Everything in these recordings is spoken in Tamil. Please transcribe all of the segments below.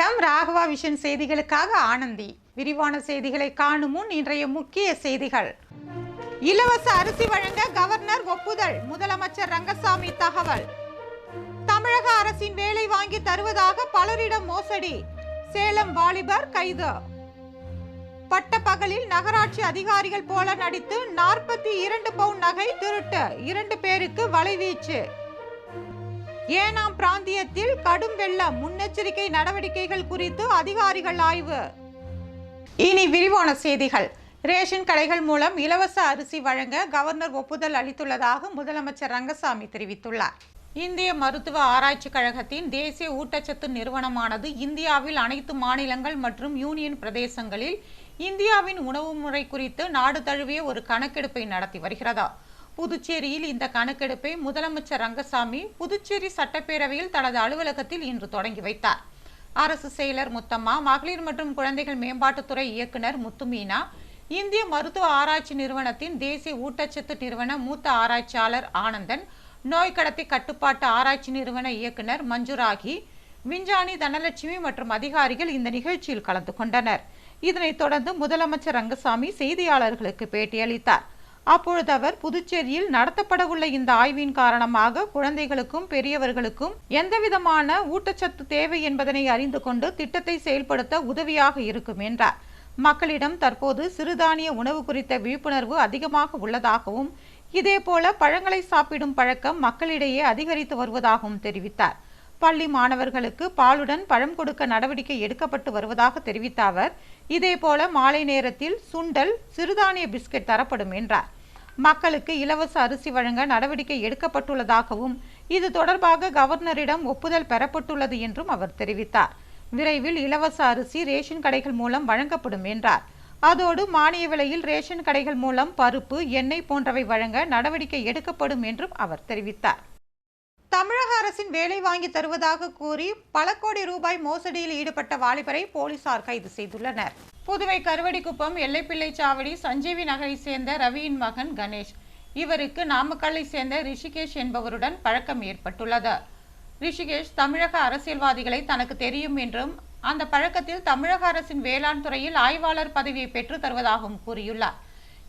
வணக்கம். ராகவா விஷன் செய்திகளுக்காக ஆனந்தி. விரிவான செய்திகளை காணும் முன் இன்றைய முக்கிய செய்திகள். இலவச அரிசி வழங்க கவர்னர் ஒப்புதல் முதலமைச்சர் ரங்கசாமி தகவல். தமிழக அரசின் வேலை வாங்கி தருவதாக பலரிடம் மோசடி சேலம் வாலிபர் கைது. பட்டப்பகலில் நகராட்சி அதிகாரிகள் போல நடித்து நாற்பத்தி இரண்டு பவுன் நகை திருட்டு இரண்டு பேருக்கு வலைவீச்சு. ஏனாம் பிராந்தியத்தில் கடும் வெள்ளம் முன்னெச்சரிக்கை நடவடிக்கைகள் குறித்து அதிகாரிகள் ஆய்வு. இனி விரிவான செய்திகள். ரேஷன் கடைகள் மூலம் இலவச அரிசி வழங்க கவர்னர் ஒப்புதல் அளித்துள்ளதாக முதலமைச்சர் ரங்கசாமி தெரிவித்துள்ளார். இந்திய மருத்துவ ஆராய்ச்சி கழகத்தின் தேசிய ஊட்டச்சத்து நிறுவனமானது இந்தியாவில் அனைத்து மாநிலங்கள் மற்றும் யூனியன் பிரதேசங்களில் இந்தியாவின் உணவு முறை குறித்து நாடு தழுவிய ஒரு கணக்கெடுப்பை நடத்தி வருகிறதா? புதுச்சேரியில் இந்த கணக்கெடுப்பை முதலமைச்சர் ரங்கசாமி புதுச்சேரி சட்டப்பேரவையில் தனது அலுவலகத்தில் இன்று தொடங்கி வைத்தார். அரசு செயலர் முத்தம்மா மகளிர் மற்றும் குழந்தைகள் மேம்பாட்டுத்துறை இயக்குனர் முத்துமீனா இந்திய மருத்துவ ஆராய்ச்சி நிறுவனத்தின் தேசிய ஊட்டச்சத்து நிறுவன மூத்த ஆராய்ச்சியாளர் ஆனந்தன் நோய் கடத்தி கட்டுப்பாட்டு ஆராய்ச்சி நிறுவன இயக்குனர் மஞ்சுராகி விஞ்ஞானி தனலட்சுமி மற்றும் அதிகாரிகள் இந்த நிகழ்ச்சியில் கலந்து கொண்டனர். இதனைத் தொடர்ந்து முதலமைச்சர் ரங்கசாமி செய்தியாளர்களுக்கு பேட்டியளித்தார். அப்பொழுது அவர் புதுச்சேரியில் நடத்தப்படவுள்ள இந்த ஆய்வின் காரணமாக குழந்தைகளுக்கும் பெரியவர்களுக்கும் எந்தவிதமான ஊட்டச்சத்து தேவை என்பதனை அறிந்து கொண்டு திட்டத்தை செயல்படுத்த உதவியாக இருக்கும் என்றார். மக்களிடம் தற்போது சிறுதானிய உணவு குறித்த விழிப்புணர்வு அதிகமாக உள்ளதாகவும் இதேபோல பழங்களை சாப்பிடும் பழக்கம் மக்களிடையே அதிகரித்து வருவதாகவும் தெரிவித்தார். பள்ளி மாணவர்களுக்கு பாலுடன் பழம் கொடுக்க நடவடிக்கை எடுக்கப்பட்டு வருவதாக தெரிவித்த அவர் இதேபோல மாலை நேரத்தில் சுண்டல் சிறுதானிய பிஸ்கட் தரப்படும் என்றார். மக்களுக்கு இலவச அரிசி வழங்க நடவடிக்கை எடுக்கப்பட்டுள்ளதாகவும் இது தொடர்பாக கவர்னரிடம் ஒப்புதல் பெறப்பட்டுள்ளது என்றும் அவர் தெரிவித்தார். விரைவில் இலவச அரிசி ரேஷன் கடைகள் மூலம் வழங்கப்படும் என்றார். அதோடு மானிய விலையில் ரேஷன் கடைகள் மூலம் பருப்பு எண்ணெய் போன்றவை வழங்க நடவடிக்கை எடுக்கப்படும் என்றும் அவர் தெரிவித்தார். தமிழக அரசின் வேலை வாங்கி தருவதாக கூறி பல கோடி ரூபாய் மோசடியில் ஈடுபட்ட வாலிபரை போலீசார் கைது செய்துள்ளனர். புதுவை கருவடிக்குப்பம் எல்லைப்பிள்ளை சாவடி சஞ்சீவி நகரை சேர்ந்த ரவியின் மகன் கணேஷ். இவருக்கு நாமக்கல்லை சேர்ந்த ரிஷிகேஷ் என்பவருடன் பழக்கம் ஏற்பட்டுள்ளது. ரிஷிகேஷ் தமிழக அரசியல்வாதிகளை தனக்கு தெரியும் என்றும் அந்த பழக்கத்தில் தமிழக அரசின் வேளாண் துறையில் ஆய்வாளர் பதவியை பெற்று தருவதாகவும் கூறியுள்ளார்.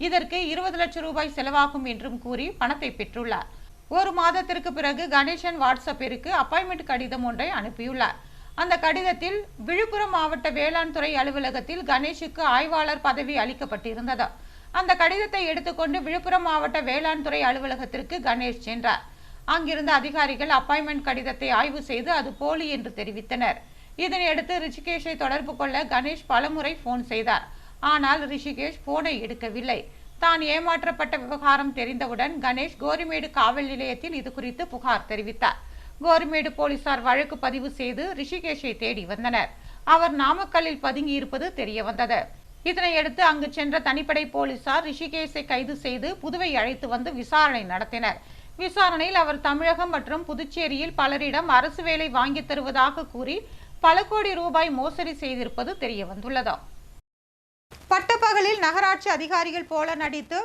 இதற்கு இருபது லட்சம் ரூபாய் செலவாகும் என்றும் கூறி பணத்தை பெற்றுள்ளார். ஒரு மாதத்திற்கு பிறகு கணேசன் வாட்ஸ்அப்பிற்கு அப்பாயின்மெண்ட் கடிதம் ஒன்றை அனுப்பியுள்ளார். அந்த கடிதத்தில் விழுப்புரம் மாவட்ட வேளாண் துறை அலுவலகத்தில் கணேஷுக்கு ஆய்வாளர் பதவி அளிக்கப்பட்டிருந்தது. அந்த கடிதத்தை எடுத்துக்கொண்டு விழுப்புரம் மாவட்ட வேளாண் துறை அலுவலகத்திற்கு கணேஷ் சென்றார். அங்கிருந்த அதிகாரிகள் அப்பாயின்மெண்ட் கடிதத்தை ஆய்வு செய்து அது போலி என்று தெரிவித்தனர். இதனையடுத்து ரிஷிகேஷை தொடர்பு கொள்ள கணேஷ் பலமுறை போன் செய்தார். ஆனால் ரிஷிகேஷ் போனை எடுக்கவில்லை. தான் ஏமாற்றப்பட்ட விவகாரம் தெரிந்தவுடன் கணேஷ் கோரிமேடு காவல் நிலையத்தில் இது குறித்து புகார் தெரிவித்தார். கோரிமேடு போலீசார் வழக்கு பதிவு செய்து ரிஷிகேஷை தேடி வந்தனர். அவர் நாமக்கல்லில் பதுங்கி இருப்பது தெரிய வந்தது இதனையடுத்து அங்கு சென்ற தனிப்படை போலீசார் ரிஷிகேஷை கைது செய்து புதுவை அழைத்து வந்து விசாரணை நடத்தினர். விசாரணையில் அவர் தமிழகம் மற்றும் புதுச்சேரியில் பலரிடம் அரசு வேலை வாங்கித் தருவதாக கூறி பல கோடி ரூபாய் மோசடி செய்திருப்பது தெரிய வந்துள்ளது பட்டப்பகலில் நகராட்சி அதிகாரிகள் போல நடித்து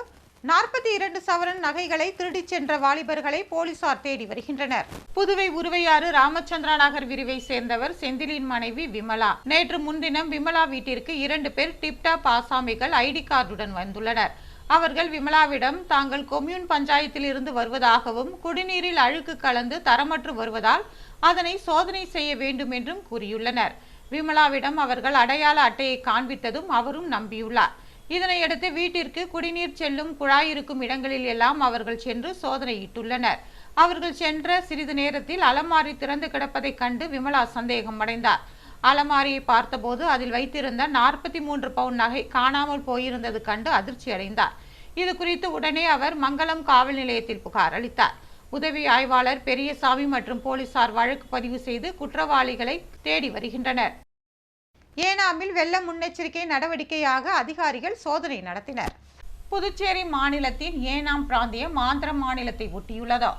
நாற்பத்தி இரண்டு சவரன் நகைகளை திருடிச் சென்ற வாலிபர்களை போலீசார் தேடி வருகின்றனர். புதுவை உருவையாறு ராமச்சந்திரா நகர் விரிவை சேர்ந்தவர் செந்திலின் மனைவி விமலா. நேற்று முன்தினம் விமலா வீட்டிற்கு இரண்டு பேர் டிப்டாப் ஆசாமிகள் ஐடி கார்டுடன் வந்துள்ளனர். அவர்கள் விமலாவிடம் தாங்கள் கொம்யூன் பஞ்சாயத்தில் இருந்து வருவதாகவும் குடிநீரில் அழுக்கு கலந்து தரமற்று வருவதால் அதனை சோதனை செய்ய வேண்டும் என்றும் கூறியுள்ளனர். விமலாவிடம் அவர்கள் அடையாள அட்டையை காண்பித்ததும் அவரும் நம்பியுள்ளார். இதனையடுத்து வீட்டிற்கு குடிநீர் செல்லும் குழாய் இருக்கும் இடங்களில் எல்லாம் அவர்கள் சென்று சோதனையிட்டுள்ளனர். அவர்கள் சென்ற சிறிது நேரத்தில் அலமாரி திறந்து கிடப்பதைக் கண்டு விமலா சந்தேகம் அடைந்தார் அலமாரியை பார்த்தபோது அதில் வைத்திருந்த நாற்பத்தி மூன்று பவுன் நகை காணாமல் போயிருந்தது கண்டு அதிர்ச்சி அடைந்தார் இது குறித்து உடனே அவர் மங்களம் காவல் நிலையத்தில் புகார் அளித்தார். உதவி ஆய்வாளர் பெரியசாமி மற்றும் போலீசார் வழக்கு பதிவு செய்து குற்றவாளிகளை தேடி வருகின்றனர். ஏனாமில் வெள்ள முன்னெச்சரிக்கை நடவடிக்கையாக அதிகாரிகள் சோதனை நடத்தினர். புதுச்சேரி மாநிலத்தின் ஏனாம் பிராந்தியம் ஆந்திர மாநிலத்தை ஒட்டியுள்ளதா.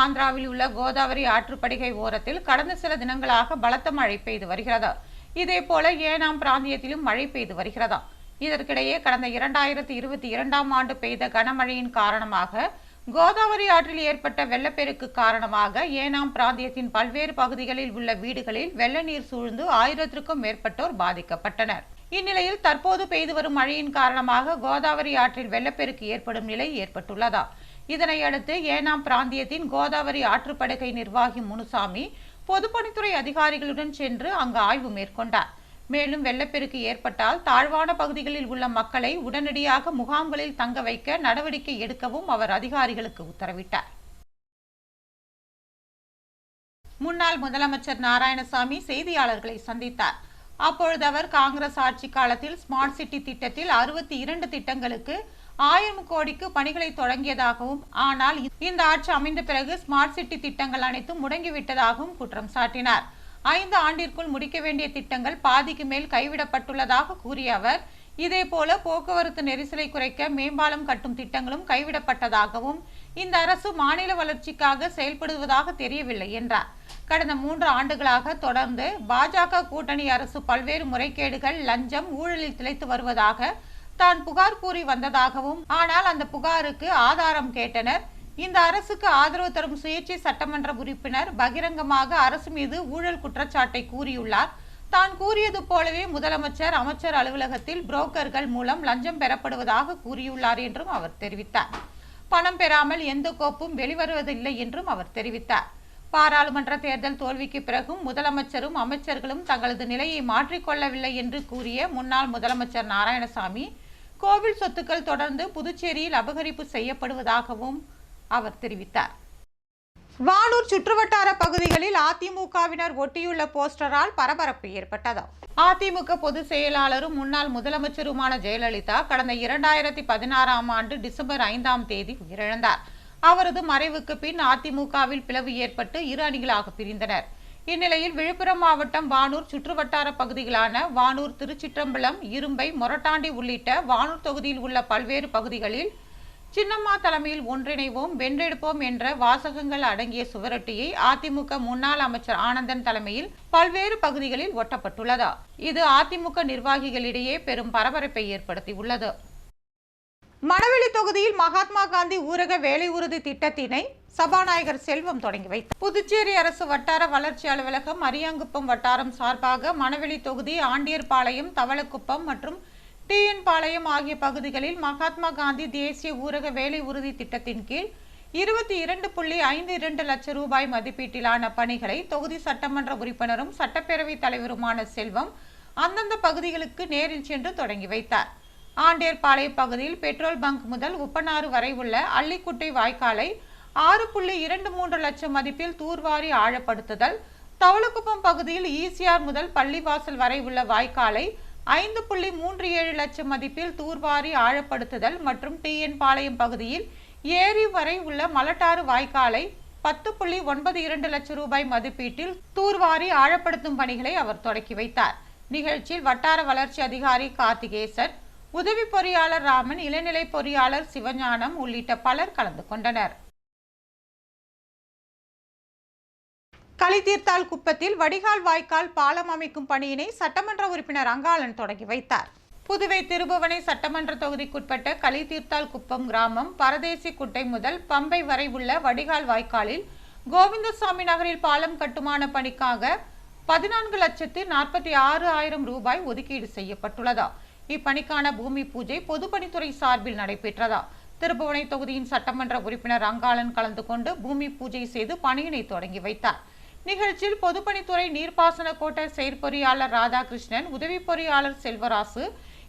ஆந்திராவில் உள்ள கோதாவரி ஆற்றுப்படுகை ஓரத்தில் கடந்த சில தினங்களாக பலத்த மழை பெய்து வருகிறது. இதேபோல ஏனாம் பிராந்தியத்திலும் மழை பெய்து வருகிறதா. இதற்கிடையே கடந்த இரண்டாயிரத்தி இருபத்தி இரண்டாம் ஆண்டு பெய்த கனமழையின் காரணமாக கோதாவரி ஆற்றில் ஏற்பட்ட வெள்ளப்பெருக்கு காரணமாக ஏனாம் பிராந்தியத்தின் பல்வேறு பகுதிகளில் உள்ள வீடுகளில் வெள்ள நீர் சூழ்ந்து ஆயிரத்திற்கும் மேற்பட்டோர் பாதிக்கப்பட்டனர். இந்நிலையில் தற்போது பெய்து வரும் மழையின் காரணமாக கோதாவரி ஆற்றில் வெள்ளப்பெருக்கு ஏற்படும் நிலை ஏற்பட்டுள்ளதா? இதனையடுத்து ஏனாம் பிராந்தியத்தின் கோதாவரி ஆற்றுப்படுகை நிர்வாகி முனுசாமி பொதுப்பணித்துறை அதிகாரிகளுடன் சென்று அங்கு ஆய்வு மேற்கொண்டார். மேலும் வெள்ளப்பெருக்கு ஏற்பட்டால் தாழ்வான பகுதிகளில் உள்ள மக்களை உடனடியாக முகாம்களில் தங்க வைக்க நடவடிக்கை எடுக்கவும் அவர் அதிகாரிகளுக்கு உத்தரவிட்டார். முன்னாள் முதலமைச்சர் நாராயணசாமி செய்தியாளர்களை சந்தித்தார். அப்பொழுது அவர் காங்கிரஸ் ஆட்சி காலத்தில் ஸ்மார்ட் சிட்டி திட்டத்தில் அறுபத்தி இரண்டு திட்டங்களுக்கு ஆயிரம் கோடிக்கு பணிகளை தொடங்கியதாகவும் ஆனால் இந்த ஆட்சி அமைந்த பிறகு ஸ்மார்ட் சிட்டி திட்டங்கள் அனைத்தும் முடங்கிவிட்டதாகவும் குற்றம் சாட்டினார். ஐந்து ஆண்டிற்குள் முடிக்க வேண்டிய திட்டங்கள் பாதிக்கு மேல் கைவிடப்பட்டுள்ளதாக கூறிய அவர் இதேபோல போக்குவரத்து நெரிசலை குறைக்க மேம்பாலம் கட்டும் திட்டங்களும் கைவிடப்பட்டதாகவும் இந்த அரசு மாநில வளர்ச்சிக்காக செயல்படுவதாக தெரியவில்லை என்றார். கடந்த மூன்று ஆண்டுகளாக தொடர்ந்து பாஜக கூட்டணி அரசு பல்வேறு முறைகேடுகள் லஞ்சம் ஊழலில் திளைத்து வருவதாக தான் புகார் கூறி வந்ததாகவும் ஆனால் அந்த புகாருக்கு ஆதாரம் கேட்டனர். இந்த அரசுக்கு ஆதரவு தரும் சுயேட்சை சட்டமன்ற உறுப்பினர் பகிரங்கமாக அரசு மீது ஊழல் குற்றச்சாட்டை கூறியுள்ளார். தான் கூறியது போலவே முதலமைச்சர் அமைச்சர் அலுவலகத்தில் புரோக்கர்கள் மூலம் லஞ்சம் பெறப்படுவதாக கூறியுள்ளார் என்றும் அவர் தெரிவித்தார். பணம் பெறாமல் எந்த கோப்பும் வெளிவருவதில்லை என்றும் அவர் தெரிவித்தார். பாராளுமன்ற தேர்தல் தோல்விக்கு பிறகும் முதலமைச்சரும் அமைச்சர்களும் தங்களது நிலையை மாற்றிக்கொள்ளவில்லை என்று கூறிய முன்னாள் முதலமைச்சர் நாராயணசாமி கோவில் சொத்துக்கள் தொடர்ந்து புதுச்சேரியில் அபகரிப்பு செய்யப்படுவதாகவும் அவர் தெரிவித்தார். வானூர் சுற்றுவட்டார பகுதிகளில் அதிமுகவினர் ஒட்டியுள்ள போஸ்டரால் பரபரப்பு ஏற்பட்டது அதிமுக பொதுச் செயலாளரும் முன்னாள் முதலமைச்சருமான ஜெயலலிதா கடந்த இரண்டாயிரத்தி பதினாறாம் ஆண்டு டிசம்பர் ஐந்தாம் தேதி உயிரிழந்தார். அவரது மறைவுக்கு பின் அதிமுகவில் பிளவு ஏற்பட்டு இரு அணிகளாக பிரிந்தனர். இந்நிலையில் விழுப்புரம் மாவட்டம் வானூர் சுற்றுவட்டார பகுதிகளான வானூர் திருச்சிற்றம்பலம் இரும்பை மொரட்டாண்டி உள்ளிட்ட வானூர் தொகுதியில் உள்ள பல்வேறு பகுதிகளில் சின்னம்மா தலைமையில் ஒன்றிணைவோம் வென்றெடுப்போம் என்ற வாசகங்கள் அடங்கிய சுவரொட்டியை அதிமுக முன்னாள் அமைச்சர் ஆனந்தன் தலைமையில் பல்வேறு பகுதிகளில் ஒட்டப்பட்டுள்ளது. இது அதிமுக நிர்வாகிகளிடையே பெரும் பரபரப்பை ஏற்படுத்தியுள்ளது. மணவெளி தொகுதியில் மகாத்மா காந்தி ஊரக வேலை உறுதி திட்டத்தினை சபாநாயகர் செல்வம் தொடங்கி வைத்தார். புதுச்சேரி அரசு வட்டார வளர்ச்சி அலுவலகம் அரியாங்குப்பம் வட்டாரம் சார்பாக மணவெளி தொகுதி ஆண்டியர்பாளையம் தவளக்குப்பம் மற்றும் டிஎன் பாளையம் ஆகிய பகுதிகளில் மகாத்மா காந்தி தேசிய ஊரக வேலை உறுதி திட்டத்தின் கீழ் இருபத்தி இரண்டு புள்ளி ஐந்து இரண்டு லட்சம் ரூபாய் மதிப்பீட்டிலான பணிகளை தொகுதி சட்டமன்ற உறுப்பினரும் சட்டப்பேரவை தலைவருமான செல்வம் அந்தந்த பகுதிகளுக்கு நேரில் சென்று தொடங்கி வைத்தார். ஆண்டேர்பாளைய பகுதியில் பெட்ரோல் பங்க் முதல் உப்பனாறு வரை உள்ள அள்ளிக்குட்டை வாய்க்காலை ஆறு புள்ளி இரண்டு மூன்று லட்சம் மதிப்பில் தூர்வாரி ஆழப்படுத்துதல் தவளுக்குப்பம் பகுதியில் ஈசிஆர் முதல் பள்ளிவாசல் வரை உள்ள வாய்க்காலை ஐந்து புள்ளி மூன்று ஏழு லட்சம் மதிப்பில் தூர்வாரி ஆழப்படுத்துதல் மற்றும் டிஎன் பாளையம் பகுதியில் ஏரி வரை உள்ள மலட்டாறு வாய்க்காலை பத்து புள்ளி ஒன்பது இரண்டு லட்சம் ரூபாய் மதிப்பீட்டில் தூர்வாரி ஆழப்படுத்தும் பணிகளை அவர் தொடக்கி வைத்தார். நிகழ்ச்சியில் வட்டார வளர்ச்சி அதிகாரி கார்த்திகேசன் உதவி பொறியாளர் ராமன் இளநிலை பொறியாளர் சிவஞானம் உள்ளிட்ட பலர் கலந்து கொண்டனர். களித்தீர்த்தால் குப்பத்தில் வடிகால் வாய்க்கால் பாலம் அமைக்கும் பணியினை சட்டமன்ற உறுப்பினர் அங்காளன் தொடங்கி வைத்தார். புதுவை திருபுவனை சட்டமன்ற தொகுதிக்குட்பட்ட களித்தீர்த்தால் குப்பம் கிராமம் பரதேசி குட்டை முதல் பம்பை வரை உள்ள வடிகால் வாய்க்காலில் கோவிந்தசாமி நகரில் பாலம் கட்டுமான பணிக்காக பதினான்கு லட்சத்து நாற்பத்தி ஆறு ஆயிரம் ரூபாய் ஒதுக்கீடு செய்யப்பட்டுள்ளதா? இப்பணிக்கான பூமி பூஜை பொதுப்பணித்துறை சார்பில் நடைபெற்றதா? திருபுவனை தொகுதியின் சட்டமன்ற உறுப்பினர் அங்காளன் கலந்து கொண்டு பூமி பூஜை செய்து பணியினை தொடங்கி வைத்தார். நிகழ்ச்சியில் பொதுப்பணித்துறை நீர்ப்பாசன கோட்ட செயற்பொறியாளர் ராதாகிருஷ்ணன் உதவி பொறியாளர் செல்வராசு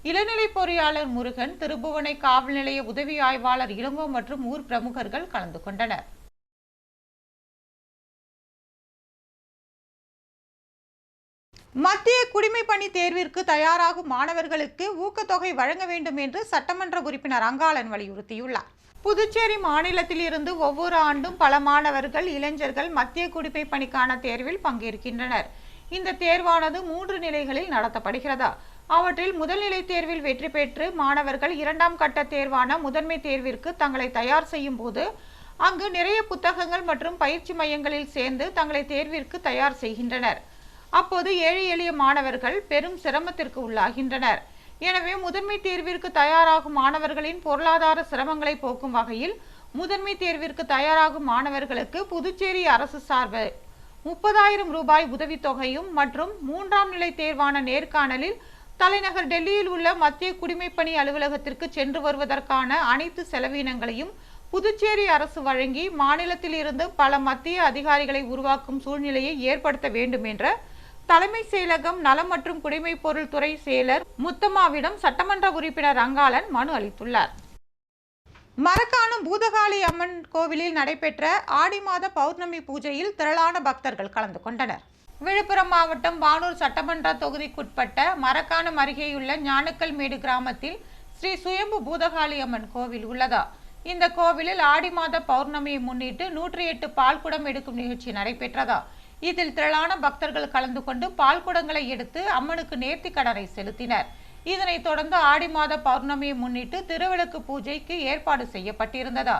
இளநிலை பொறியாளர் முருகன் திருபுவனை காவல் நிலைய உதவி ஆய்வாளர் இளங்கோ மற்றும் ஊர் பிரமுகர்கள் கலந்து கொண்டனர். மத்திய குடிமை பணி தேர்விற்கு தயாராகும் மாணவர்களுக்கு ஊக்கத்தொகை வழங்க வேண்டும் என்று சட்டமன்ற உறுப்பினர் அங்காளன் வலியுறுத்தியுள்ளார். புதுச்சேரி மாநிலத்தில் இருந்து ஒவ்வொரு ஆண்டும் பல மாணவர்கள் இளைஞர்கள் மத்திய குடிமை பணிக்கான தேர்வில் பங்கேற்கின்றனர். இந்த தேர்வானது மூன்று நிலைகளில் நடத்தப்படுகிறதா? அவற்றில் முதல்நிலை தேர்வில் வெற்றி பெற்று மாணவர்கள் இரண்டாம் கட்ட தேர்வான முதன்மை தேர்விற்கு தங்களை தயார் செய்யும் போது அங்கு நிறைய புத்தகங்கள் மற்றும் பயிற்சி மையங்களில் சேர்ந்து தங்களை தேர்விற்கு தயார் செய்கின்றனர். அப்போது ஏழை எளிய மாணவர்கள் பெரும் சிரமத்திற்கு உள்ளாகின்றனர். எனவே முதன்மை தேர்விற்கு தயாராகும் மாணவர்களின் பொருளாதார சிரமங்களை போக்கும் வகையில் முதன்மை தேர்விற்கு தயாராகும் மாணவர்களுக்கு புதுச்சேரி அரசு சார்பில் முப்பதாயிரம் ரூபாய் உதவித்தொகையும் மற்றும் மூன்றாம் நிலை தேர்வான நேர்காணலில் தலைநகர் டெல்லியில் உள்ள மத்திய குடிமைப்பணி அலுவலகத்திற்கு சென்று வருவதற்கான அனைத்து செலவினங்களையும் புதுச்சேரி அரசு வழங்கி மாநிலத்தில் இருந்து பல மத்திய அதிகாரிகளை உருவாக்கும் சூழ்நிலையை ஏற்படுத்த வேண்டும் என்ற தலைமை செயலகம் நலம் மற்றும் குடிமைப் பொருள் துறை செயலர் முத்தம்மாவிடம் சட்டமன்ற உறுப்பினர் ரங்காளன் மனு அளித்துள்ளார். மரக்காணம் பூதகாளி அம்மன் கோவிலில் நடைபெற்ற ஆடி மாத பௌர்ணமி பூஜையில் திரளான பக்தர்கள் கலந்து கொண்டனர். விழுப்புரம் மாவட்டம் வானூர் சட்டமன்ற தொகுதிக்குட்பட்ட மரக்காணம் அருகேயுள்ள ஞானக்கல்மேடு கிராமத்தில் ஸ்ரீ சுயம்பு பூதகாளி அம்மன் கோவில் உள்ளதா. இந்த கோவிலில் ஆடி மாத பௌர்ணமியை முன்னிட்டு நூற்றி எட்டு பால்குடம் எடுக்கும் நிகழ்ச்சி நடைபெற்றதா. இதில் திரளான பக்தர்கள் கலந்து கொண்டு பால் குடங்களை எடுத்து அம்மனுக்கு நேர்த்தி கடனை செலுத்தினர். இதனைத் தொடர்ந்து ஆடி மாத பௌர்ணமியை முன்னிட்டு திருவிளக்கு பூஜைக்கு ஏற்பாடு செய்யப்பட்டிருந்ததா.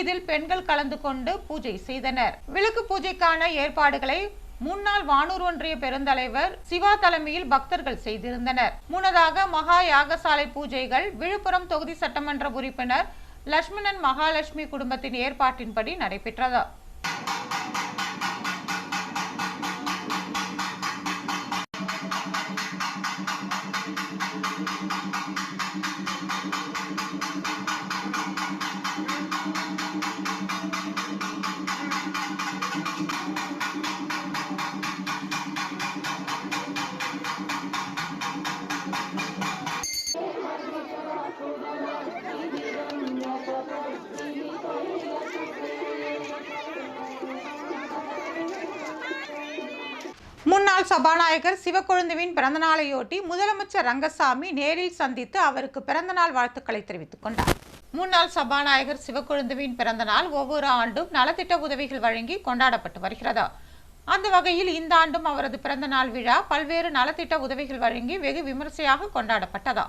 இதில் பெண்கள் கலந்து கொண்டு பூஜை செய்தனர். விளக்கு பூஜைக்கான ஏற்பாடுகளை முன்னாள் வானூர் ஒன்றிய பெருந்தலைவர் சிவா தலைமையில் பக்தர்கள் செய்திருந்தனர். முன்னதாக மகா யாகசாலை பூஜைகள் விழுப்புரம் தொகுதி சட்டமன்ற உறுப்பினர் லட்சுமணன் மகாலட்சுமி குடும்பத்தின் ஏற்பாட்டின்படி நடைபெற்றதா. முன்னாள் சபாநாயகர் சிவக்கொழுந்துவின் பிறந்தநாளையொட்டி முதலமைச்சர் ரங்கசாமி நேரில் சந்தித்து அவருக்கு பிறந்தநாள் வாழ்த்துக்களை தெரிவித்துக் கொண்டார். முன்னாள் சபாநாயகர் சிவக்கொழுந்துவின் பிறந்தநாள் ஒவ்வொரு ஆண்டும் நலத்திட்ட உதவிகள் வழங்கி கொண்டாடப்பட்டு வருகிறதா. அந்த வகையில் இந்த ஆண்டும் அவரது பிறந்தநாள் விழா பல்வேறு நலத்திட்ட உதவிகள் வழங்கி வெகு விமர்சையாக கொண்டாடப்பட்டதா.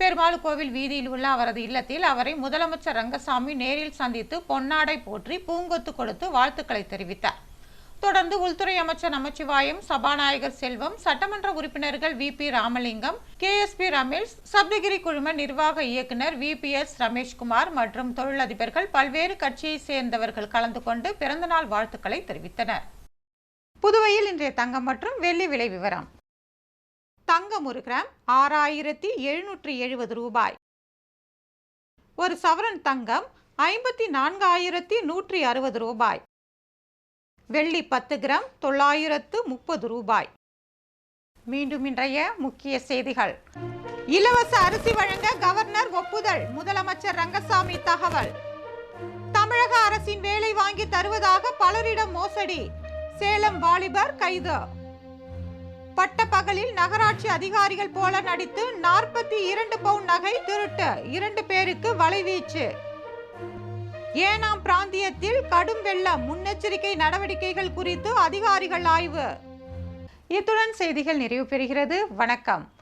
பெருமாள் கோவில் வீதியில் உள்ள அவரது இல்லத்தில் அவரை முதலமைச்சர் ரங்கசாமி நேரில் சந்தித்து பொன்னாடை போற்றி பூங்கொத்து கொடுத்து வாழ்த்துக்களை தெரிவித்தார். தொடர்ந்து உள்துறை அமைச்சர் நமச்சிவாயம் சபாநாயகர் செல்வம் சட்டமன்ற உறுப்பினர்கள் V. P. Ramalingam K. S. P. Ramesh Saptagiri குழும நிர்வாக இயக்குனர் வி. பி. எஸ். ரமேஷ்குமார் மற்றும் தொழிலதிபர்கள் பல்வேறு கட்சியை சேர்ந்தவர்கள் கலந்து கொண்டு பிறந்தநாள் வாழ்த்துக்களை தெரிவித்தனர். புதுவையில் இன்றைய தங்கம் மற்றும் வெள்ளி விலை விவரம். தங்கம் ஒரு கிராம் ஆறாயிரத்தி எழுநூற்றி எழுபது ரூபாய். ஒரு சவரன் தங்கம் ஐம்பத்தி நான்காயிரத்தி நூற்றி அறுபது ரூபாய். வெள்ளி பத்து கிராம் தொள்ளாயிரத்து முப்பது ரூபாய். மீண்டும் இன்றைய முக்கிய செய்திகள். இலவச அரிசி வழங்க கவர்னர் ஒப்புதல் முதலமைச்சர் ரங்கசாமி தகவல். தமிழக அரசின் வேலை வாங்கி தருவதாக பலரிடம் மோசடி சேலம் வாலிபர் கைது. பட்டப்பகலில் நகராட்சி அதிகாரிகள் போல நடித்து நாற்பத்தி இரண்டு பவுன் நகை திருட்டு இரண்டு பேருக்கு வலைவீச்சு. ஏனாம் பிராந்தியத்தில் கடும் வெள்ளம் முன்னெச்சரிக்கை நடவடிக்கைகள் குறித்து அதிகாரிகள் ஆய்வு. இத்துடன் செய்திகள் நிறைவு பெறுகிறது. வணக்கம்.